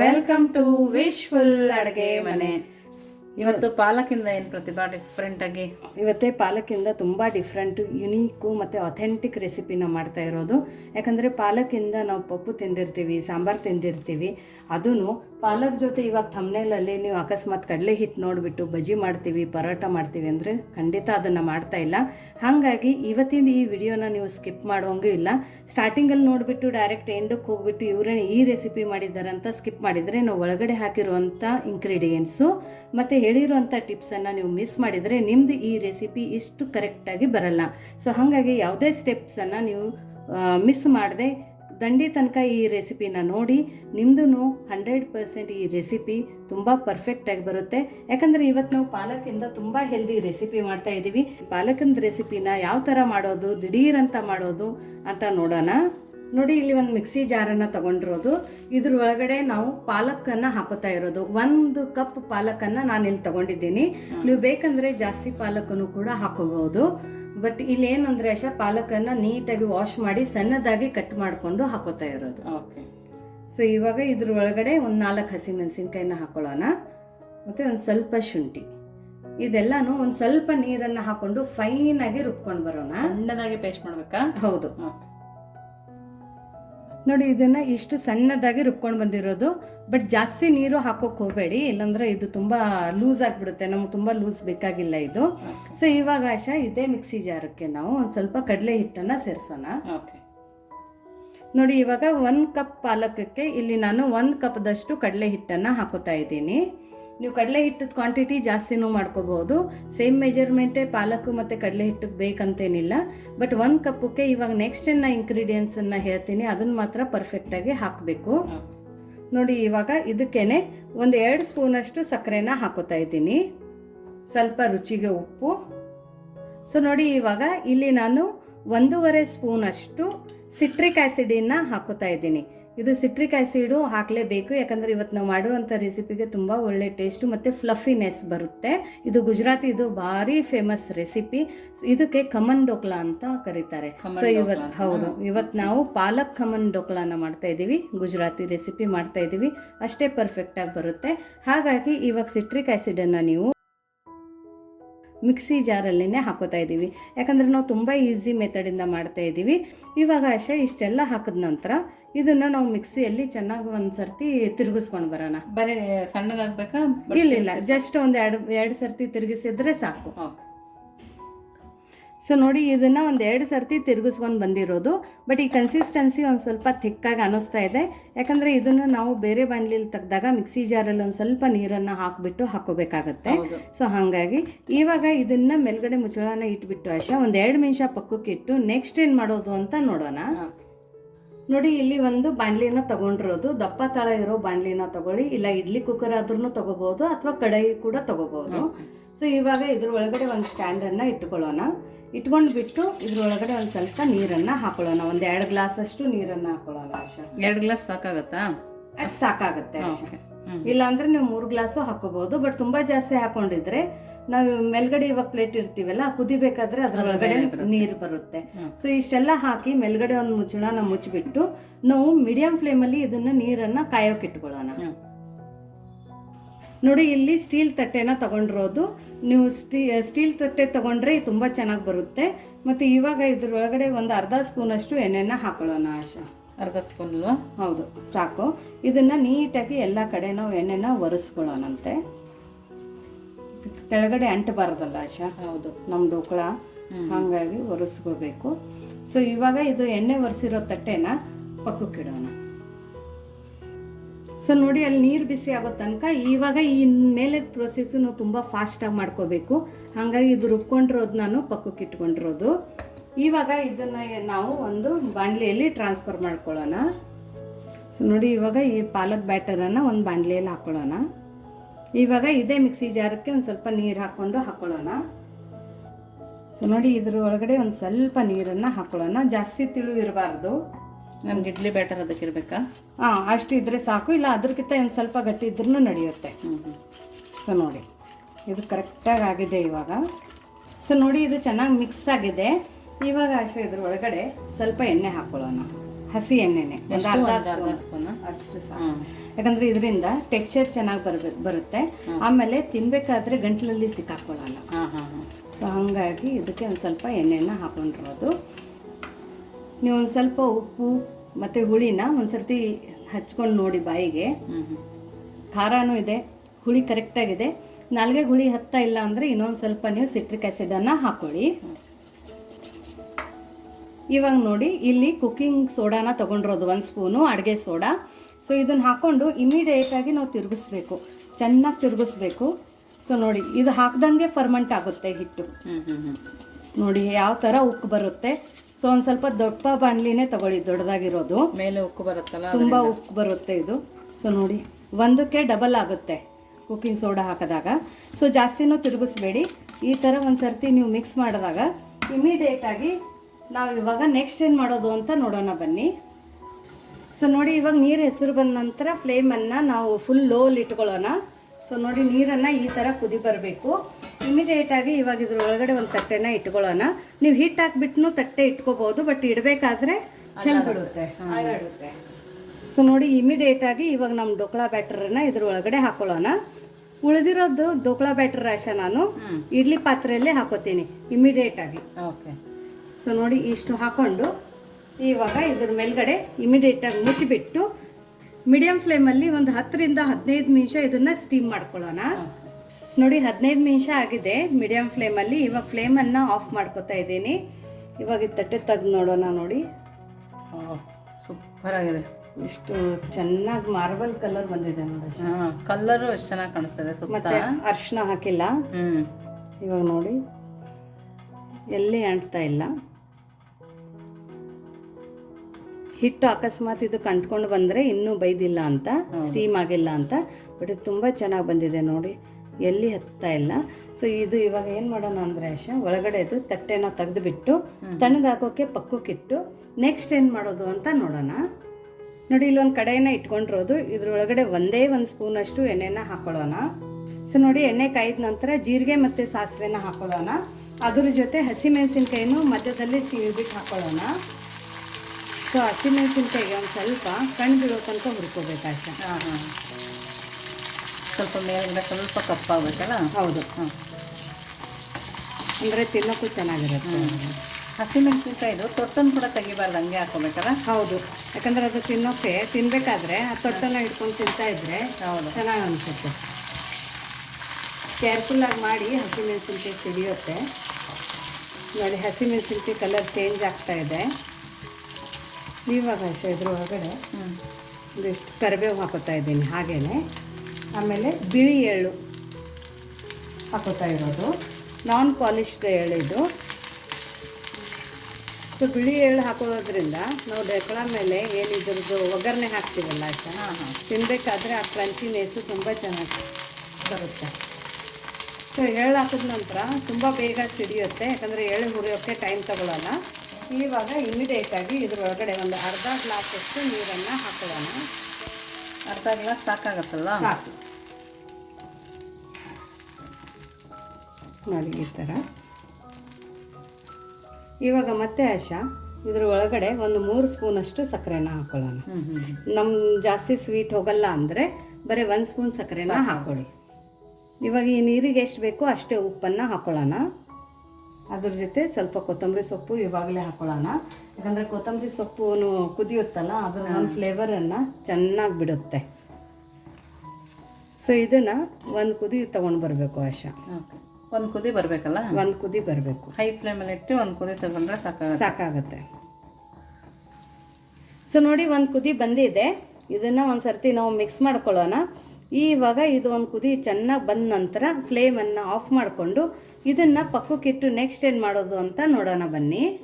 Welcome to wishful ಅಡುಗೆ ಮನೆ. ಇವತ್ತು ಪಾಲಕಿಂದ ಏನು ಪ್ರತಿಭಾ ಡಿಫ್ರೆಂಟ್ ಆಗಿ? ಇವತ್ತೇ ಪಾಲಕಿಂದ ತುಂಬ ಡಿಫ್ರೆಂಟ್ ಯುನೀಕು ಮತ್ತು ಅಥೆಂಟಿಕ್ ರೆಸಿಪಿನ ಮಾಡ್ತಾ ಇರೋದು. ಯಾಕಂದರೆ ಪಾಲಕಿಂದ ನಾವು ಪಪ್ಪು ತಿಂದಿರ್ತೀವಿ, ಸಾಂಬಾರು ತಿಂದಿರ್ತೀವಿ ಅದೂ ಪಾಲಕ್ ಜೊತೆ ಇವಾಗ ಥಮ್ನೇಲಲ್ಲಿ ನೀವು ಅಕಸ್ಮಾತ್ ಕಡಲೆ ಹಿಟ್ಟು ನೋಡಿಬಿಟ್ಟು ಬಜ್ಜಿ ಮಾಡ್ತೀವಿ, ಪರೋಟ ಮಾಡ್ತೀವಿ ಅಂದರೆ ಖಂಡಿತ ಅದನ್ನು ಮಾಡ್ತಾ ಇಲ್ಲ. ಹಾಗಾಗಿ ಇವತ್ತಿನ ಈ ವಿಡಿಯೋನ ನೀವು ಸ್ಕಿಪ್ ಮಾಡೋಂಗೂ ಇಲ್ಲ. ಸ್ಟಾರ್ಟಿಂಗಲ್ಲಿ ನೋಡಿಬಿಟ್ಟು ಡೈರೆಕ್ಟ್ ಎಂಡಕ್ಕೆ ಹೋಗ್ಬಿಟ್ಟು ಇವರೇ ಈ ರೆಸಿಪಿ ಮಾಡಿದ್ದಾರೆ ಅಂತ ಸ್ಕಿಪ್ ಮಾಡಿದರೆ ನಾವು ಒಳಗಡೆ ಹಾಕಿರುವಂಥ ಇಂಗ್ರೀಡಿಯೆಂಟ್ಸು ಮತ್ತು ಹೇಳಿರುವಂಥ ಟಿಪ್ಸನ್ನು ನೀವು ಮಿಸ್ ಮಾಡಿದರೆ ನಿಮ್ಮದು ಈ ರೆಸಿಪಿ ಇಷ್ಟು ಕರೆಕ್ಟಾಗಿ ಬರಲ್ಲ. ಸೊ ಹಾಗಾಗಿ ಯಾವುದೇ ಸ್ಟೆಪ್ಸನ್ನು ನೀವು ಮಿಸ್ ಮಾಡದೆ ದಂಡಿ ತನಕ ಈ ರೆಸಿಪಿನ ನೋಡಿ ನಿಮ್ಮದು ಹಂಡ್ರೆಡ್ ಪರ್ಸೆಂಟ್ ಈ ರೆಸಿಪಿ ತುಂಬ ಪರ್ಫೆಕ್ಟಾಗಿ ಬರುತ್ತೆ. ಯಾಕಂದರೆ ಇವತ್ತು ನಾವು ಪಾಲಕಿಂದ ತುಂಬ ಹೆಲ್ದಿ ರೆಸಿಪಿ ಮಾಡ್ತಾ ಇದ್ದೀವಿ. ಪಾಲಕಿಂದ ರೆಸಿಪಿನ ಯಾವ ಥರ ಮಾಡೋದು ದಿಢೀರ್ ಅಂತ ಮಾಡೋದು ಅಂತ ನೋಡೋಣ. ನೋಡಿ ಇಲ್ಲಿ ಒಂದು ಮಿಕ್ಸಿ ಜಾರನ್ನು ತಗೊಂಡಿರೋದು. ಇದ್ರ ಒಳಗಡೆ ನಾವು ಪಾಲಕನ್ನು ಹಾಕೋತಾ ಇರೋದು. ಒಂದು ಕಪ್ ಪಾಲಕನ್ನು ನಾನು ಇಲ್ಲಿ ತಗೊಂಡಿದ್ದೀನಿ ನೀವು ಬೇಕಂದರೆ ಜಾಸ್ತಿ ಪಾಲಕನ್ನು ಕೂಡ ಹಾಕೋಬಹುದು. ಬಟ್ ಇಲ್ಲಿ ಏನಂದ್ರೆ ಯಶ ಪಾಲಕನ್ನ ನೀಟಾಗಿ ವಾಶ್ ಮಾಡಿ ಸಣ್ಣದಾಗಿ ಕಟ್ ಮಾಡಿಕೊಂಡು ಹಾಕೋತಾ ಇರೋದು. ಓಕೆ ಸೊ ಇವಾಗ ಇದ್ರ ಒಳಗಡೆ ಒಂದು ನಾಲ್ಕು ಹಸಿಮೆಣಸಿನ್ಕಾಯಿನ ಹಾಕೊಳ್ಳೋಣ. ಮತ್ತು ಒಂದು ಸ್ವಲ್ಪ ಶುಂಠಿ. ಇದೆಲ್ಲಾನು ಒಂದು ಸ್ವಲ್ಪ ನೀರನ್ನು ಹಾಕೊಂಡು ಫೈನಾಗಿ ರುಬ್ಕೊಂಡು ಬರೋಣ. ಸಣ್ಣದಾಗಿ ಪೇಸ್ಟ್ ಮಾಡ್ಬೇಕಾ? ಹೌದು. ನೋಡಿ ಇದನ್ನ ಇಷ್ಟು ಸಣ್ಣದಾಗಿ ರುಬ್ಕೊಂಡು ಬಂದಿರೋದು. ಬಟ್ ಜಾಸ್ತಿ ನೀರು ಹಾಕೋಕೆ ಹೋಗಬೇಡಿ. ಇಲ್ಲಾಂದ್ರೆ ಇದು ತುಂಬ ಲೂಸ್ ಆಗಿಬಿಡುತ್ತೆ. ನಮ್ಗೆ ತುಂಬ ಲೂಸ್ ಬೇಕಾಗಿಲ್ಲ ಇದು. ಸೊ ಇವಾಗ ಆಶಾ ಇದೇ ಮಿಕ್ಸಿ ಜಾರಕ್ಕೆ ನಾವು ಒಂದು ಸ್ವಲ್ಪ ಕಡಲೆ ಹಿಟ್ಟನ್ನು ಸೇರಿಸೋಣ. ಓಕೆ ನೋಡಿ ಇವಾಗ ಒಂದು ಕಪ್ ಪಾಲಕಕ್ಕೆ ಇಲ್ಲಿ ನಾನು ಒಂದು ಕಪ್ದಷ್ಟು ಕಡಲೆ ಹಿಟ್ಟನ್ನು ಹಾಕೋತಾ ಇದ್ದೀನಿ. ನೀವು ಕಡಲೆ ಹಿಟ್ಟದ ಕ್ವಾಂಟಿಟಿ ಜಾಸ್ತಿನೂ ಮಾಡ್ಕೋಬಹುದು ಸೇಮ್ ಮೆಜರ್ಮೆಂಟೇ ಪಾಲಕು ಮತ್ತು ಕಡಲೆ ಹಿಟ್ಟಿಗೆ ಬೇಕಂತೇನಿಲ್ಲ. ಬಟ್ ಒಂದು ಕಪ್ಪಕ್ಕೆ ಇವಾಗ ನೆಕ್ಸ್ಟ್ ಏನು ಇಂಗ್ರೀಡಿಯೆಂಟ್ಸನ್ನು ಹೇಳ್ತೀನಿ. ಅದನ್ನು ಮಾತ್ರ ಪರ್ಫೆಕ್ಟಾಗಿ ಹಾಕಬೇಕು. ನೋಡಿ ಇವಾಗ ಇದಕ್ಕೇನೆ ಒಂದು ಎರಡು ಸ್ಪೂನಷ್ಟು ಸಕ್ಕರೆನ ಹಾಕೋತಾ ಇದ್ದೀನಿ. ಸ್ವಲ್ಪ ರುಚಿಗೆ ಉಪ್ಪು. ಸೊ ನೋಡಿ ಇವಾಗ ಇಲ್ಲಿ ನಾನು ಒಂದೂವರೆ ಸ್ಪೂನಷ್ಟು ಸಿಟ್ರಿಕ್ ಆ್ಯಸಿಡಿನ ಹಾಕೋತಾ ಇದ್ದೀನಿ. ಇದು ಸಿಟ್ರಿಕ್ ಆ್ಯಸಿಡು ಹಾಕಲೇಬೇಕು. ಯಾಕಂದರೆ ಇವತ್ತು ನಾವು ಮಾಡಿರುವಂಥ ರೆಸಿಪಿಗೆ ತುಂಬ ಒಳ್ಳೆ ಟೇಸ್ಟು ಮತ್ತು ಫ್ಲಫಿನೆಸ್ ಬರುತ್ತೆ. ಇದು ಗುಜರಾತಿ ಇದು ಭಾರಿ ಫೇಮಸ್ ರೆಸಿಪಿ ಇದಕ್ಕೆ ಕಮನ್ ಡೋಕ್ಲಾ ಅಂತ ಕರೀತಾರೆ. ಸೊ ಇವತ್ತು ಹೌದು. ಇವತ್ತು ನಾವು ಪಾಲಕ್ ಕಮನ್ ಡೋಕ್ಲಾನ ಮಾಡ್ತಾ ಇದ್ದೀವಿ ಗುಜರಾತಿ ರೆಸಿಪಿ ಮಾಡ್ತಾ ಇದ್ದೀವಿ ಅಷ್ಟೇ ಪರ್ಫೆಕ್ಟಾಗಿ ಬರುತ್ತೆ. ಹಾಗಾಗಿ ಇವಾಗ ಸಿಟ್ರಿಕ್ ಆ್ಯಸಿಡನ್ನು ನೀವು ಮಿಕ್ಸಿ ಜಾರಲ್ಲೇ ಹಾಕೋತಾ ಇದ್ದೀವಿ. ಯಾಕಂದರೆ ನಾವು ತುಂಬ ಈಸಿ ಮೆಥಡಿಂದ ಮಾಡ್ತಾ ಇದ್ದೀವಿ. ಇವಾಗ ಅಷ್ಟೇ ಇಷ್ಟೆಲ್ಲ ಹಾಕಿದ ನಂತರ ಇದನ್ನು ನಾವು ಮಿಕ್ಸಿಯಲ್ಲಿ ಚೆನ್ನಾಗಿ ಒಂದು ಸರ್ತಿ ತಿರುಗಿಸ್ಕೊಂಡು ಬರೋಣ. ಬರೀ ಸಣ್ಣಗಾಗಬೇಕಾ ಇಲ್ಲ ಇಲ್ಲ ಜಸ್ಟ್ ಒಂದು ಎರಡು ಎರಡು ಸರ್ತಿ ತಿರುಗಿಸಿದ್ರೆ ಸಾಕು. ಓಕೆ. ಸೊ ನೋಡಿ ಇದನ್ನು ಒಂದು ಎರಡು ಸರ್ತಿ ತಿರುಗಿಸ್ಕೊಂಡು ಬಂದಿರೋದು ಬಟ್ ಈ ಕನ್ಸಿಸ್ಟೆನ್ಸಿ ಒಂದು ಸ್ವಲ್ಪ ಥಿಕ್ಕಾಗಿ ಅನ್ನಿಸ್ತಾ ಇದೆ. ಯಾಕಂದರೆ ಇದನ್ನು ನಾವು ಬೇರೆ ಬಾಣಲಿಲಿ ತೆಗೆದಾಗ ಮಿಕ್ಸಿ ಜಾರಲ್ಲಿ ಒಂದು ಸ್ವಲ್ಪ ನೀರನ್ನು ಹಾಕಿಬಿಟ್ಟು ಹಾಕೋಬೇಕಾಗತ್ತೆ. ಸೊ ಹಾಗಾಗಿ ಇವಾಗ ಇದನ್ನು ಮೇಲ್ಗಡೆ ಮುಚ್ಚಳನ ಇಟ್ಬಿಟ್ಟು ಆಶಾ ಒಂದು ಎರಡು ನಿಮಿಷ ಪಕ್ಕಕ್ಕೆ ಇಟ್ಟು ನೆಕ್ಸ್ಟ್ ಏನು ಮಾಡೋದು ಅಂತ ನೋಡೋಣ. ನೋಡಿ ಇಲ್ಲಿ ಒಂದು ಬಾಣಲಿನ ತಗೊಂಡಿರೋದು. ದಪ್ಪ ತಳ ಇರೋ ಬಾಣಲಿನ ತಗೊಳ್ಳಿ ಇಲ್ಲ ಇಡ್ಲಿ ಕುಕ್ಕರ್ ಆದ್ರೂ ತಗೋಬಹುದು ಅಥವಾ ಕಡಾಯಿ ಕೂಡ ತಗೋಬಹುದು ಸೊ ಇವಾಗ ಇದ್ರ ಒಳಗಡೆ ಒಂದು ಸ್ಟ್ಯಾಂಡನ್ನು ಇಟ್ಕೊಳ್ಳೋಣ. ಇಟ್ಕೊಂಡು ಬಿಟ್ಟು ಇದ್ರೊಳಗಡೆ ಒಂದು ಸ್ವಲ್ಪ ನೀರನ್ನು ಹಾಕೊಳ್ಳೋಣ. ಒಂದು ಎರಡು ಗ್ಲಾಸ್ ಅಷ್ಟು ನೀರನ್ನು ಹಾಕೊಳ್ಳೋಣ ಆಶಾ. ಎರಡು ಗ್ಲಾಸ್ ಸಾಕಾಗತ್ತಾ? ಅಷ್ಟು ಸಾಕಾಗುತ್ತೆ ಇಲ್ಲಾಂದರೆ ನೀವು ಮೂರು ಗ್ಲಾಸು ಹಾಕೋಬಹುದು ಬಟ್ ತುಂಬಾ ಜಾಸ್ತಿ ಹಾಕೊಂಡಿದ್ರೆ ನಾವು ಮೇಲ್ಗಡೆ ಇವಾಗ ಪ್ಲೇಟ್ ಇರ್ತೀವಲ್ಲ ಕುದಿಬೇಕಾದ್ರೆ ಒಳಗಡೆ. ನೀರು ಬರುತ್ತೆ. ಸೊ ಇಷ್ಟೆಲ್ಲ ಹಾಕಿ ಮೇಲ್ಗಡೆ ಒಂದು ಮುಚ್ಚಳನ ಮುಚ್ಚಿಬಿಟ್ಟು ನಾವು ಮೀಡಿಯಂ ಫ್ಲೇಮಲ್ಲಿ ಇದನ್ನ ನೀರನ್ನ ಕಾಯೋಕೆ ಇಟ್ಕೊಳ್ಳೋಣ. ನೋಡಿ ಇಲ್ಲಿ ಸ್ಟೀಲ್ ತಟ್ಟೆನ ತಗೊಂಡಿರೋದು. ನೀವು ಸ್ಟೀ ಸ್ಟೀಲ್ ತಟ್ಟೆ ತಗೊಂಡ್ರೆ ತುಂಬ ಚೆನ್ನಾಗಿ ಬರುತ್ತೆ. ಮತ್ತು ಇವಾಗ ಇದ್ರೊಳಗಡೆ ಒಂದು ಅರ್ಧ ಸ್ಪೂನಷ್ಟು ಎಣ್ಣೆನ ಹಾಕೊಳ್ಳೋಣ ಆಶಾ. ಅರ್ಧ ಸ್ಪೂನ್ ಅಲ್ವಾ? ಹೌದು ಸಾಕು. ಇದನ್ನು ನೀಟಾಗಿ ಎಲ್ಲ ಕಡೆ ನಾವು ಎಣ್ಣೆನ ಒರೆಸ್ಕೊಳ್ಳೋಣಂತೆ. ಕೆಳಗಡೆ ಅಂಟಬಾರ್ದಲ್ಲ ಆಶಾ? ಹೌದು. ನಮ್ಮ ಡೋಕಳ ಹಾಗಾಗಿ ಒರೆಸ್ಕೋಬೇಕು. ಸೊ ಇವಾಗ ಇದು ಎಣ್ಣೆ ಒರೆಸಿರೋ ತಟ್ಟೆನ ಪಕ್ಕಕ್ಕಿಡೋಣ. ಸೊ ನೋಡಿ, ಅಲ್ಲಿ ನೀರು ಬಿಸಿ ಆಗೋ ತನಕ ಇವಾಗ ಈ ಮೇಲೆ ಪ್ರೊಸೆಸ್ಸು ನಾವು ತುಂಬ ಫಾಸ್ಟಾಗಿ ಮಾಡ್ಕೋಬೇಕು. ಹಾಗಾಗಿ ಇದು ರುಬ್ಕೊಂಡಿರೋದು ನಾನು ಪಕ್ಕಕ್ಕೆ ಇಟ್ಕೊಂಡಿರೋದು. ಇವಾಗ ಇದನ್ನು ನಾವು ಒಂದು ಬಾಣಲಿಯಲ್ಲಿ ಟ್ರಾನ್ಸ್ಫರ್ ಮಾಡ್ಕೊಳ್ಳೋಣ. ಸೊ ನೋಡಿ, ಇವಾಗ ಈ ಪಾಲಕ್ ಬ್ಯಾಟರನ್ನು ಒಂದು ಬಾಂಡ್ಲಿಯಲ್ಲಿ ಹಾಕ್ಕೊಳ್ಳೋಣ ಇವಾಗ ಇದೇ ಮಿಕ್ಸಿ ಜಾರಕ್ಕೆ ಒಂದು ಸ್ವಲ್ಪ ನೀರು ಹಾಕ್ಕೊಂಡು ಹಾಕ್ಕೊಳ್ಳೋಣ ಸೊ ನೋಡಿ ಇದ್ರ ಒಳಗಡೆ ಒಂದು ಸ್ವಲ್ಪ ನೀರನ್ನು ಹಾಕ್ಕೊಳ್ಳೋಣ ಜಾಸ್ತಿ ತಿಳು ಇರಬಾರ್ದು ನಮ್ಗೆ ಇಡ್ಲಿ ಬ್ಯಾಟರ್ ಅದಕ್ಕೆ ಇರಬೇಕಾ? ಹಾಂ ಅಷ್ಟು ಇದ್ರೆ ಸಾಕು. ಇಲ್ಲ ಅದ್ರಕ್ಕಿಂತ ಒಂದು ಸ್ವಲ್ಪ ಗಟ್ಟಿ ಇದ್ರೂ ನಡೆಯುತ್ತೆ. ಸೊ ನೋಡಿ. ಇದು ಕರೆಕ್ಟಾಗಿ ಆಗಿದೆ ಇವಾಗ. ಸೊ ನೋಡಿ ಇದು ಚೆನ್ನಾಗಿ ಮಿಕ್ಸ್ ಆಗಿದೆ. ಇವಾಗ ಅಷ್ಟೇ ಇದ್ರ ಒಳಗಡೆ ಸ್ವಲ್ಪ ಎಣ್ಣೆ ಹಾಕ್ಕೊಳ್ಳೋಣ ಹಸಿ ಎಣ್ಣೆನೆ. ಒಂದು ಅರ್ಧ ಅರ್ಧ ಸ್ಪೂನ್. ಸ್ಪೂನ್? ಅಷ್ಟು ಸಾಕು. ಯಾಕಂದ್ರೆ ಇದರಿಂದ ಟೆಕ್ಸ್ಚರ್ ಚೆನ್ನಾಗಿ ಬರಬೇಕು ಬರುತ್ತೆ. ಆಮೇಲೆ ತಿನ್ಬೇಕಾದ್ರೆ ಗಂಟ್ಲಲ್ಲಿ ಸಿಕ್ಕಾಕೊಳ್ಳೋಣ. ಸೊ ಹಾಗಾಗಿ ಇದಕ್ಕೆ ಒಂದು ಸ್ವಲ್ಪ ಎಣ್ಣೆನ ಹಾಕೊಂಡಿರೋದು. ನೀವು ಒಂದು ಸ್ವಲ್ಪ ಉಪ್ಪು ಮತ್ತು ಹುಳಿನ ಒಂದು ಸರ್ತಿ ಹಚ್ಕೊಂಡು ನೋಡಿ ಬಾಯಿಗೆ. ಖಾರನೂ ಇದೆ ಹುಳಿ ಕರೆಕ್ಟಾಗಿದೆ ನಾಲ್ಗೆ ಹುಳಿ ಹತ್ತಾ ಇಲ್ಲ ಅಂದರೆ ಇನ್ನೊಂದು ಸ್ವಲ್ಪ ನೀವು ಸಿಟ್ರಿಕ್ ಆ್ಯಸಿಡನ್ನು ಹಾಕೊಳ್ಳಿ. ಇವಾಗ ನೋಡಿ ಇಲ್ಲಿ ಕುಕ್ಕಿಂಗ್ ಸೋಡಾನ ತೊಗೊಂಡಿರೋದು ಒಂದು ಸ್ಪೂನು ಅಡುಗೆ ಸೋಡಾ. ಸೊ ಇದನ್ನು ಹಾಕ್ಕೊಂಡು ಇಮಿಡಿಯೇಟಾಗಿ ನಾವು ತಿರುಗಿಸ್ಬೇಕು. ಚೆನ್ನಾಗಿ ತಿರುಗಿಸ್ಬೇಕು. ಸೊ ನೋಡಿ ಇದು ಹಾಕ್ದಂಗೆ ಫರ್ಮೆಂಟ್ ಆಗುತ್ತೆ ಹಿಟ್ಟು. ನೋಡಿ ಯಾವ ಥರ ಉಕ್ಕು ಬರುತ್ತೆ. ಸೊ ಒಂದು ಸ್ವಲ್ಪ ದೊಡ್ಡ ಬಾಣಲಿನೇ ತಗೊಳ್ಳಿ ದೊಡ್ಡದಾಗಿರೋದು. ಮೇಲೆ ಉಕ್ಕು ಬರುತ್ತಲ್ಲ ತುಂಬ ಉಕ್ಕು ಬರುತ್ತೆ ಇದು. ಸೊ ನೋಡಿ ಒಂದಕ್ಕೆ ಡಬಲ್ ಆಗುತ್ತೆ ಕುಕ್ಕಿಂಗ್ ಸೋಡಾ ಹಾಕಿದಾಗ. ಸೊ ಜಾಸ್ತಿನೂ ತಿರುಗಿಸ್ಬೇಡಿ. ಈ ಥರ ಒಂದು ಸರ್ತಿ ನೀವು ಮಿಕ್ಸ್ ಮಾಡಿದಾಗ ಇಮಿಡಿಯೇಟಾಗಿ ನಾವು ಇವಾಗ ನೆಕ್ಸ್ಟ್ ಏನು ಮಾಡೋದು ಅಂತ ನೋಡೋಣ ಬನ್ನಿ. ಸೊ ನೋಡಿ ಇವಾಗ ನೀರು ಹೆಸರು ಬಂದ ನಂತರ ಫ್ಲೇಮನ್ನು ನಾವು ಫುಲ್ ಲೋಲ್ ಇಟ್ಕೊಳ್ಳೋಣ. ಸೊ ನೋಡಿ ನೀರನ್ನು ಈ ಥರ ಕುದಿ ಬರಬೇಕು. ಇಮಿಡಿಯೇಟಾಗಿ ಇವಾಗ ಇದ್ರ ಒಳಗಡೆ ಒಂದು ತಟ್ಟೆನ ಇಟ್ಕೊಳ್ಳೋಣ. ನೀವು ಹೀಟ್ ಹಾಕ್ಬಿಟ್ಟು ತಟ್ಟೆ ಇಟ್ಕೋಬೋದು ಬಟ್ ಇಡಬೇಕಾದ್ರೆ ಚೆನ್ನಾಗಿ ಬಿಡುತ್ತೆ ಸೊ ನೋಡಿ ಇಮಿಡಿಯೇಟಾಗಿ ಇವಾಗ ನಮ್ಮ ಡೋಕ್ಲಾ ಬ್ಯಾಟ್ರನ್ನ ಇದ್ರೊಳಗಡೆ ಹಾಕೊಳ್ಳೋಣ. ಉಳಿದಿರೋದು ಡೋಕ್ಲಾ ಬ್ಯಾಟ್ರ್ ರಾಶ ನಾನು. ಇಡ್ಲಿ ಪಾತ್ರೆಯಲ್ಲೇ ಹಾಕೋತೀನಿ ಇಮಿಡಿಯೇಟಾಗಿ ಓಕೆ. ಸೊ ನೋಡಿ ಇಷ್ಟು ಹಾಕೊಂಡು ಇವಾಗ ಇದ್ರ ಮೇಲ್ಗಡೆ ಇಮಿಡಿಯೇಟಾಗಿ ಮುಚ್ಚಿಬಿಟ್ಟು ಮೀಡಿಯಂ ಫ್ಲೇಮಲ್ಲಿ ಒಂದು ಹತ್ತರಿಂದ ಹದಿನೈದು ನಿಮಿಷ ಇದನ್ನು ಸ್ಟೀಮ್ ಮಾಡ್ಕೊಳ್ಳೋಣ. ನೋಡಿ ಹದಿನೈದು ನಿಮಿಷ ಆಗಿದೆ. ಮೀಡಿಯಂ ಫ್ಲೇಮಲ್ಲಿ ಇವಾಗ ಫ್ಲೇಮನ್ನು ಆಫ್ ಮಾಡ್ಕೊತಾ ಇದ್ದೀನಿ. ಇವಾಗ ಇದು ತಟ್ಟೆ ತೆಗೆದು ನೋಡೋಣ ನೋಡಿ. ಸೂಪರ್ ಆಗಿದೆ. ಇಷ್ಟು ಚೆನ್ನಾಗಿ ಮಾರ್ಬಲ್ ಕಲರ್ ಬಂದಿದೆ ನೋಡಿ. ಎಷ್ಟು ಚೆನ್ನಾಗಿ ಕಾಣಿಸ್ತದೆ ಮತ್ತೆ ಅರ್ಶಿನ ಹಾಕಿಲ್ಲ. ಇವಾಗ ನೋಡಿ. ಎಲ್ಲಿ ಅಂಟ್ತಾ ಇಲ್ಲ. ಹಿಟ್ಟು ಅಕಸ್ಮಾತ್ ಇದು ಕಂಟ್ಕೊಂಡು ಬಂದರೆ ಇನ್ನೂ ಬೈದಿಲ್ಲ ಅಂತ ಸ್ಟೀಮ್ ಆಗಿಲ್ಲ ಅಂತ. ಬಟ್ ಇದು ತುಂಬ ಚೆನ್ನಾಗಿ ಬಂದಿದೆ ನೋಡಿ. ಎಲ್ಲಿ ಹತ್ತಾ ಇಲ್ಲ. ಸೊ ಇದು ಇವಾಗ ಏನು ಮಾಡೋಣ ಅಂದರೆ ಅಶ ಒಳಗಡೆದು ತಟ್ಟೆನ ತೆಗೆದುಬಿಟ್ಟು ತಣ್ಣಗಾಕೋಕ್ಕೆ ಪಕ್ಕಕ್ಕಿಟ್ಟು ನೆಕ್ಸ್ಟ್ ಏನು ಮಾಡೋದು ಅಂತ ನೋಡೋಣ. ನೋಡಿ ಇಲ್ಲೊಂದು ಕಡೆಯನ್ನ ಇಟ್ಕೊಂಡಿರೋದು. ಇದ್ರೊಳಗಡೆ ಒಂದೇ ಒಂದು ಸ್ಪೂನಷ್ಟು ಎಣ್ಣೆನ ಹಾಕೊಳ್ಳೋಣ. ಸೊ ನೋಡಿ ಎಣ್ಣೆ ಕಾಯ್ದ ನಂತರ ಜೀರಿಗೆ ಮತ್ತು ಸಾಸಿವೆನ ಹಾಕೊಳ್ಳೋಣ. ಅದ್ರ ಜೊತೆ ಹಸಿಮೆಣಸಿನ್ಕಾಯಿನೂ ಮಧ್ಯದಲ್ಲಿ ಸೀಳ್ಬಿಟ್ಟು ಹಾಕೊಳ್ಳೋಣ. ಸೊ ಹಸಿಮೆಣಸಿನ್ಕಾಯಿಗೆ ಒಂದು ಸ್ವಲ್ಪ ಕಣ್ಣು ಬಿಡೋ ತನಕ ಹುರ್ಕೋಬೇಕು ಅಷ್ಟೇ ಹಾಂ ಹಾಂ. ಸ್ವಲ್ಪ ಮೇಲ್ಗಡೆ ಸ್ವಲ್ಪ ಕಪ್ಪಾಗಬೇಕಲ್ಲ? ಹೌದು ಹಾಂ. ಅಂದರೆ ತಿನ್ನೋಕ್ಕೂ ಚೆನ್ನಾಗಿರುತ್ತೆ. ಹಸಿಮೆಣಸಿನ್ಕಾಯಿದು ತೊಟ್ಟನ್ನು ಕೂಡ ತೆಗಿಬಾರ್ದು ಹಂಗೆ ಹಾಕೋಬೇಕಲ್ಲ? ಹೌದು. ಯಾಕಂದರೆ ಅದು ತಿನ್ನೋಕ್ಕೆ ತಿನ್ನಬೇಕಾದ್ರೆ ಆ ತೊಟ್ಟನ್ನು ಇಟ್ಕೊಂಡು ತಿಂತಾ ಇದ್ರೆ ಹೌದು. ಚೆನ್ನಾಗಿ ಅನಿಸುತ್ತೆ. ಕೇರ್ಫುಲ್ಲಾಗಿ ಮಾಡಿ ಹಸಿಮೆಣಸಿನ್ಕಾಯಿ ತಿಳಿಯುತ್ತೆ ನೋಡಿ ಹಸಿಮೆಣಸಿನ್ಕಾಯಿ ಕಲರ್ ಚೇಂಜ್ ಆಗ್ತಾ ಇದೆ. ಇವಾಗ ಅಷ್ಟೇ ಇದ್ರ ಒಳಗಡೆ ಒಂದಿಷ್ಟು ಕರಿಬೇವು ಹಾಕೋತಾ ಇದ್ದೀನಿ ಹಾಗೇನೆ. ಆಮೇಲೆ ಬಿಳಿ ಎಳ್ಳು ಹಾಕೋತಾ ಇರೋದು. ನಾನ್ ಪಾಲಿಶ್ಡ್ ಎಳ್ಳು ಇದು. ಸೊ ಬಿಳಿ ಎಳ್ಳು ಹಾಕೋದ್ರಿಂದ ನಾವು ಡೆಕಳ ಮೇಲೆ ಏನಿದ್ರದ್ದು ಒಗ್ಗರಣೆ ಹಾಕ್ತೀವಲ್ಲ ಆಯ್ತಾ? ಹಾಂ ಹಾಂ. ತಿನ್ನಬೇಕಾದ್ರೆ ಆ ಕ್ರಂಚಿನೆಸ್ಸು ತುಂಬ ಚೆನ್ನಾಗಿ ಬರುತ್ತೆ. ಸೊ ಎಳ್ಳು ಹಾಕಿದ ನಂತರ ತುಂಬ ಬೇಗ ಸಿಡಿಯುತ್ತೆ ಯಾಕಂದರೆ ಎಳ್ಳು ಹುರಿಯೋಕ್ಕೆ ಟೈಮ್ ತಗೊಳ್ಳಲ್ಲ ಇವಾಗ ಇಮಿಡಿಯೇಟಾಗಿ ಇದ್ರೊಳಗಡೆ ಒಂದು ಅರ್ಧ ಗ್ಲಾಸಷ್ಟು ನೀರನ್ನು ಹಾಕೊಳ್ಳೋಣ ಅರ್ಧ ಗ್ಲಾಸ್ ಸಾಕಾಗತ್ತಲ್ಲ? ಸಾಕು. ನೋಡಿ ಈ ಥರ ಇವಾಗ ಮತ್ತೆ ಆಶಾ ಇದ್ರ ಒಳಗಡೆ ಒಂದು ಮೂರು ಸ್ಪೂನಷ್ಟು ಸಕ್ಕರೆನ ಹಾಕೊಳ್ಳೋಣ. ನಮ್ಮ ಜಾಸ್ತಿ ಸ್ವೀಟ್ ಹೋಗಲ್ಲ ಅಂದರೆ ಬರೀ ಒಂದು ಸ್ಪೂನ್ ಸಕ್ಕರೆನ ಹಾಕೊಳ್ಳಿ. ಇವಾಗ ಈ ನೀರಿಗೆ ಎಷ್ಟು ಬೇಕೋ ಅಷ್ಟೇ ಉಪ್ಪನ್ನು ಹಾಕೊಳ್ಳೋಣ. ಅದ್ರ ಜೊತೆ ಸ್ವಲ್ಪ ಕೊತ್ತಂಬರಿ ಸೊಪ್ಪು ಇವಾಗಲೇ ಹಾಕೊಳ್ಳೋಣ. ಯಾಕಂದರೆ ಕೊತ್ತಂಬರಿ ಸೊಪ್ಪು ಕುದಿಯುತ್ತಲ್ಲ ಅದರ ಒಂದು ಫ್ಲೇವರನ್ನು ಚೆನ್ನಾಗಿ ಬಿಡುತ್ತೆ. ಸೊ ಇದನ್ನು ಒಂದು ಕುದಿ ತೊಗೊಂಡು ಬರಬೇಕು ಆಶ. ಒಂದು ಕುದಿ ಬರಬೇಕಲ್ಲ? ಒಂದು ಕುದಿ ಬರಬೇಕು. ಹೈ ಫ್ಲೇಮಲ್ಲಿ ಇಟ್ಟು ಒಂದು ಕುದಿ ತಗೊಂಡ್ರೆ ಸಾಕಾಗುತ್ತೆ. ಸಾಕಾಗತ್ತೆ. ಸೊ ನೋಡಿ ಒಂದು ಕುದಿ ಬಂದಿದೆ. ಇದನ್ನು ಒಂದು ಸರ್ತಿ ನಾವು ಮಿಕ್ಸ್ ಮಾಡ್ಕೊಳ್ಳೋಣ. ಇವಾಗ ಇದು ಒಂದು ಕುದಿ ಚೆನ್ನಾಗಿ ಬಂದ ನಂತರ ಫ್ಲೇಮನ್ನು ಆಫ್ ಮಾಡಿಕೊಂಡು ಇದನ್ನು ಪಕ್ಕಕ್ಕಿಟ್ಟು ನೆಕ್ಸ್ಟ್ ಏನು ಮಾಡೋದು ಅಂತ ನೋಡೋಣ ಬನ್ನಿ.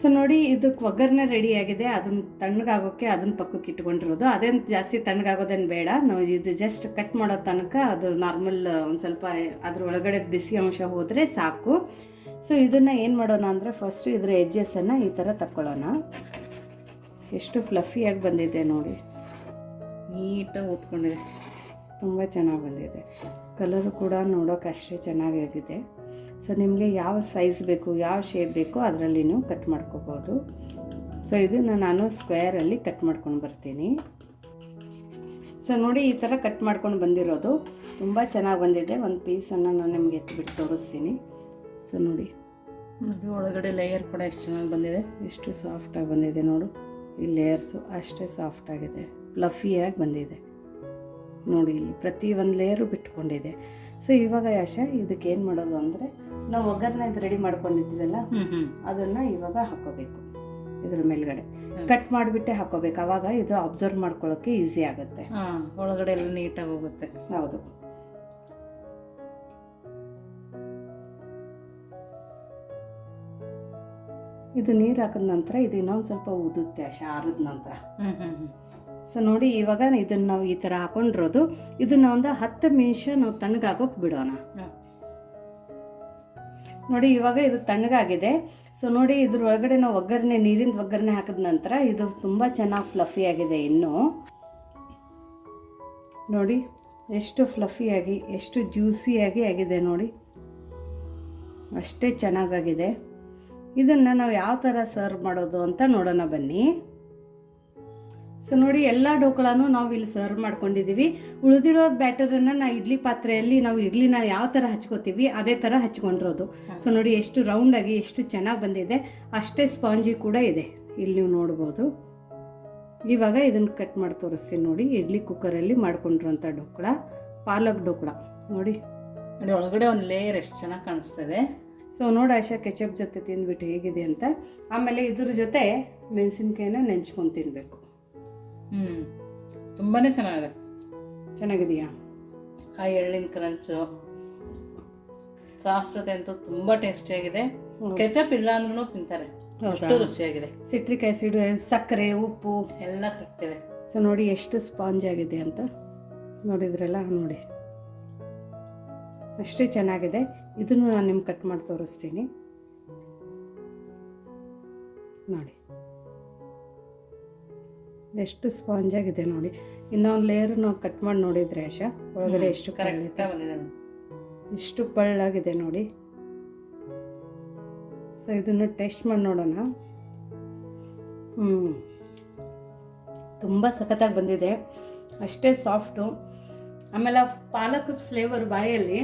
ಸೊ ನೋಡಿ ಇದಕ್ಕೆ ಒಗ್ಗರಣೆ ರೆಡಿಯಾಗಿದೆ ಅದನ್ನ ತಣ್ಣಗಾಗೋಕ್ಕೆ ಅದನ್ನ ಪಕ್ಕಕ್ಕೆ ಇಟ್ಕೊಂಡಿರೋದು. ಅದೇನು ಜಾಸ್ತಿ ತಣ್ಣಗಾಗೋದೇನು ಬೇಡ. ನಾವು ಇದು ಜಸ್ಟ್ ಕಟ್ ಮಾಡೋ ತನಕ ಅದು ನಾರ್ಮಲ್ ಒಂದು ಸ್ವಲ್ಪ ಅದ್ರ ಒಳಗಡೆ ಬಿಸಿ ಅಂಶ ಹೋದರೆ ಸಾಕು. ಸೊ ಇದನ್ನು ಏನು ಮಾಡೋಣ ಅಂದರೆ ಫಸ್ಟು ಇದರ ಎಜ್ಜಸನ್ನು ಈ ಥರ ತಕ್ಕೊಳ್ಳೋಣ. ಎಷ್ಟು ಫ್ಲಫಿಯಾಗಿ ಬಂದಿದೆ ನೋಡಿ. ನೀಟಾಗಿ ಊದ್ಕೊಂಡಿದೆ ತುಂಬ ಚೆನ್ನಾಗಿ ಬಂದಿದೆ. ಕಲರು ಕೂಡ ನೋಡೋಕೆ ಅಷ್ಟೇ ಚೆನ್ನಾಗಿದೆ ಸೊ ನಿಮಗೆ ಯಾವ ಸೈಜ್ ಬೇಕು ಯಾವ ಶೇಪ್ ಬೇಕು ಅದರಲ್ಲಿ ನೀವು ಕಟ್ ಮಾಡ್ಕೋಬೋದು. ಸೊ ಸೊ ಇದನ್ನು ನಾನು ಸ್ಕ್ವೇರಲ್ಲಿ ಕಟ್ ಮಾಡ್ಕೊಂಡು ಬರ್ತೀನಿ. ಸೊ ನೋಡಿ ಈ ಥರ ಕಟ್ ಮಾಡ್ಕೊಂಡು ಬಂದಿರೋದು. ತುಂಬ ಚೆನ್ನಾಗಿ ಬಂದಿದೆ. ಒಂದು ಪೀಸನ್ನು ನಾನು ನಿಮಗೆ ಎತ್ತಿಬಿಟ್ಟು ತೋರಿಸ್ತೀನಿ. ಸೊ ನೋಡಿ. ನೋಡಿ, ಒಳಗಡೆ ಲೇಯರ್ ಕೂಡ ಎಷ್ಟು ಚೆನ್ನಾಗಿ ಬಂದಿದೆ. ಎಷ್ಟು ಸಾಫ್ಟಾಗಿ ಬಂದಿದೆ ನೋಡು. ಈ ಲೇಯರ್ಸು ಅಷ್ಟೇ ಸಾಫ್ಟಾಗಿದೆ ಪ್ಲಫಿಯಾಗಿ ಬಂದಿದೆ. ನೋಡಿ ಇಲ್ಲಿ ಪ್ರತಿ ಒಂದು ಲೇಯರು ಬಿಟ್ಕೊಂಡಿದೆ. ಸೊ ಇವಾಗ ಯಶ ಇದಕ್ಕೆ ಏನು ಮಾಡೋದು ಅಂದರೆ ನಾವು ಒಗ್ಗರಣೆ ಇದು ರೆಡಿ ಮಾಡ್ಕೊಂಡಿದ್ದೀರಲ್ಲ ಅದನ್ನು ಇವಾಗ ಹಾಕೋಬೇಕು ಇದ್ರ ಮೇಲ್ಗಡೆ. ಕಟ್ ಮಾಡಿಬಿಟ್ಟೆ ಹಾಕೋಬೇಕು. ಅವಾಗ ಇದು ಅಬ್ಸರ್ವ್ ಮಾಡ್ಕೊಳ್ಳೋಕೆ ಈಸಿ ಆಗುತ್ತೆ. ಒಳಗಡೆ ಎಲ್ಲ ನೀಟಾಗಿ ಹೋಗುತ್ತೆ. ಹೌದು. ಇದು ನೀರು ಹಾಕಿದ ನಂತರ ಇದು ಇನ್ನೊಂದು ಸ್ವಲ್ಪ ಉದುತ್ತೆ ಶಾರದ ನಂತರ. ಸೊ ನೋಡಿ ಇವಾಗ ಇದನ್ನು ನಾವು ಈ ಥರ ಹಾಕೊಂಡಿರೋದು. ಇದನ್ನ ಒಂದು ಹತ್ತು ನಿಮಿಷ ನಾವು ತಣ್ಣಗಾಕೋಕೆ ಬಿಡೋಣ. ನೋಡಿ ಇವಾಗ ಇದು ತಣ್ಣಗಾಗಿದೆ. ಸೊ ನೋಡಿ ಇದ್ರ ಒಳಗಡೆ ನಾವು ಒಗ್ಗರಣೆ ನೀರಿನ ಒಗ್ಗರಣೆ ಹಾಕಿದ ನಂತರ ಇದು ತುಂಬ ಚೆನ್ನಾಗಿ ಫ್ಲಫಿ ಆಗಿದೆ ಇನ್ನು. ನೋಡಿ ಎಷ್ಟು ಫ್ಲಫಿಯಾಗಿ ಎಷ್ಟು ಜ್ಯೂಸಿಯಾಗಿ ಆಗಿದೆ ನೋಡಿ. ಅಷ್ಟೇ ಚೆನ್ನಾಗಾಗಿದೆ. ಇದನ್ನು ನಾವು ಯಾವ ಥರ ಸರ್ವ್ ಮಾಡೋದು ಅಂತ ನೋಡೋಣ ಬನ್ನಿ. ಸೊ ನೋಡಿ ಎಲ್ಲ ಡೋಕಳಾನು ನಾವು ಇಲ್ಲಿ ಸರ್ವ್ ಮಾಡ್ಕೊಂಡಿದ್ದೀವಿ ಉಳಿದಿರೋ ಬ್ಯಾಟರನ್ನು ನಾ ಇಡ್ಲಿ ಪಾತ್ರೆಯಲ್ಲಿ ನಾವು ಇಡ್ಲಿನ ಯಾವ ಥರ ಹಚ್ಕೋತೀವಿ ಅದೇ ಥರ ಹಚ್ಕೊಂಡಿರೋದು. ಸೊ ನೋಡಿ ಎಷ್ಟು ರೌಂಡಾಗಿ ಎಷ್ಟು ಚೆನ್ನಾಗಿ ಬಂದಿದೆ. ಅಷ್ಟೇ ಸ್ಪಾಂಜಿ ಕೂಡ ಇದೆ. ಇಲ್ಲಿ ನೀವು ನೋಡ್ಬೋದು. ಇವಾಗ ಇದನ್ನು ಕಟ್ ಮಾಡಿ ತೋರಿಸ್ತೀನಿ ನೋಡಿ. ಇಡ್ಲಿ ಕುಕ್ಕರಲ್ಲಿ ಮಾಡ್ಕೊಂಡಿರೋಂಥ ಡೋಕಳ ಪಾಲಕ್ ಡೋಕಳ. ನೋಡಿ. ನೋಡಿ ಒಳಗಡೆ ಒಂದು ಲೇಯರ್ ಎಷ್ಟು ಚೆನ್ನಾಗಿ ಕಾಣಿಸ್ತಾ ಇದೆ ಸೊ ನೋಡಿ ಆಶಾ ಕೆಚಪ್ ಜೊತೆ ತಿಂದ್ಬಿಟ್ಟು ಹೇಗಿದೆ ಅಂತ. ಆಮೇಲೆ ಇದ್ರ ಜೊತೆ ಮೆಣಸಿನ್ಕಾಯಿನ ನೆಂಚ್ಕೊಂಡು ತಿನ್ನಬೇಕು ಹ್ಞೂ ತುಂಬಾ ಚೆನ್ನಾಗಿದೆ. ಚೆನ್ನಾಗಿದೆಯಾ? ಕಾಯಿ ಎಳ್ಳಿನ ಕ್ರಂಚು ಸಾಸ್ ಜೊತೆ ಅಂತೂ ತುಂಬ ಟೇಸ್ಟಿಯಾಗಿದೆ ಕೆಚಪ್ ಇಲ್ಲ ಅಂದ್ರೂ ತಿಂತಾರೆ. ಅಷ್ಟು ರುಚಿಯಾಗಿದೆ. ಸಿಟ್ರಿಕ್ ಆ್ಯಸಿಡ್ ಸಕ್ಕರೆ ಉಪ್ಪು. ಎಲ್ಲ ಕರೆಕ್ಟ್ ಇದೆ. ಸೊ ನೋಡಿ ಎಷ್ಟು ಸ್ಪಾಂಜ್ ಆಗಿದೆ ಅಂತ ನೋಡಿದ್ರಲ್ಲ ನೋಡಿ. ಅಷ್ಟೇ ಚೆನ್ನಾಗಿದೆ. ಇದನ್ನು ನಾನು ನಿಮ್ಗೆ ಕಟ್ ಮಾಡಿ ತೋರಿಸ್ತೀನಿ. ನೋಡಿ. ಎಷ್ಟು ಸ್ಪಾಂಜ್ ಆಗಿದೆ ನೋಡಿ. ಇನ್ನೊಂದು ಲೇಯರ್ ನಾವು ಕಟ್ ಮಾಡಿ ನೋಡಿದ್ರೆ ಆಶಾ ಒಳಗಡೆ ಎಷ್ಟು ಇಷ್ಟು ಕರೆಕ್ಟಾಗಿ ಬಂದಿದೆ. ಎಷ್ಟು ಪಳ್ಳಾಗಿದೆ ನೋಡಿ. ಸೊ ಇದನ್ನು ಟೇಸ್ಟ್ ಮಾಡಿ ನೋಡೋಣ. ಹ್ಞೂ ತುಂಬ ಸಖತ್ತಾಗಿ ಬಂದಿದೆ. ಅಷ್ಟೇ ಸಾಫ್ಟು ಆಮೇಲೆ ಆ ಪಾಲಕದ ಫ್ಲೇವರ್ ಬಾಯಲ್ಲಿ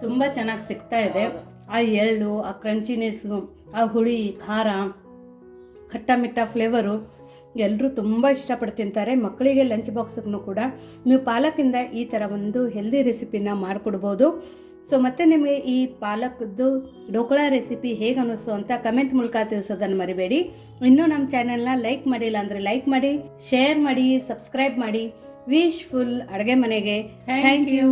ತುಂಬ ಚೆನ್ನಾಗಿ ಸಿಗ್ತಾ ಇದೆ. ಆ ಎಳ್ಳು ಆ ಕ್ರಂಚಿನೆಸ್ಸು ಆ ಹುಳಿ ಖಾರ ಖಟ್ಟ ಮಿಟ್ಟ ಫ್ಲೇವರು ಎಲ್ಲರೂ ತುಂಬ ಇಷ್ಟಪಟ್ಟು ತಿಂತಾರೆ. ಮಕ್ಕಳಿಗೆ ಲಂಚ್ ಬಾಕ್ಸ್ಗೂ ಕೂಡ ನೀವು ಪಾಲಕಿಂದ ಈ ಥರ ಒಂದು ಹೆಲ್ದಿ ರೆಸಿಪಿನ ಮಾಡಿಕೊಡ್ಬೋದು. ಸೊ ಮತ್ತೆ ನಿಮಗೆ ಈ ಪಾಲಕ್ದು ಡೋಕಳ ರೆಸಿಪಿ ಹೇಗೆ ಅನ್ನಿಸ್ತು ಅಂತ ಕಮೆಂಟ್ ಮೂಲಕ ತಿಳಿಸೋದನ್ನು ಮರಿಬೇಡಿ. ಇನ್ನೂ ನಮ್ಮ ಚಾನೆಲ್ನ ಲೈಕ್ ಮಾಡಿಲ್ಲ ಅಂದರೆ ಲೈಕ್ ಮಾಡಿ ಶೇರ್ ಮಾಡಿ ಸಬ್ಸ್ಕ್ರೈಬ್ ಮಾಡಿ. ವಿಶ್ ಫುಲ್ ಅಡುಗೆ ಮನೆಗೆ. Thank you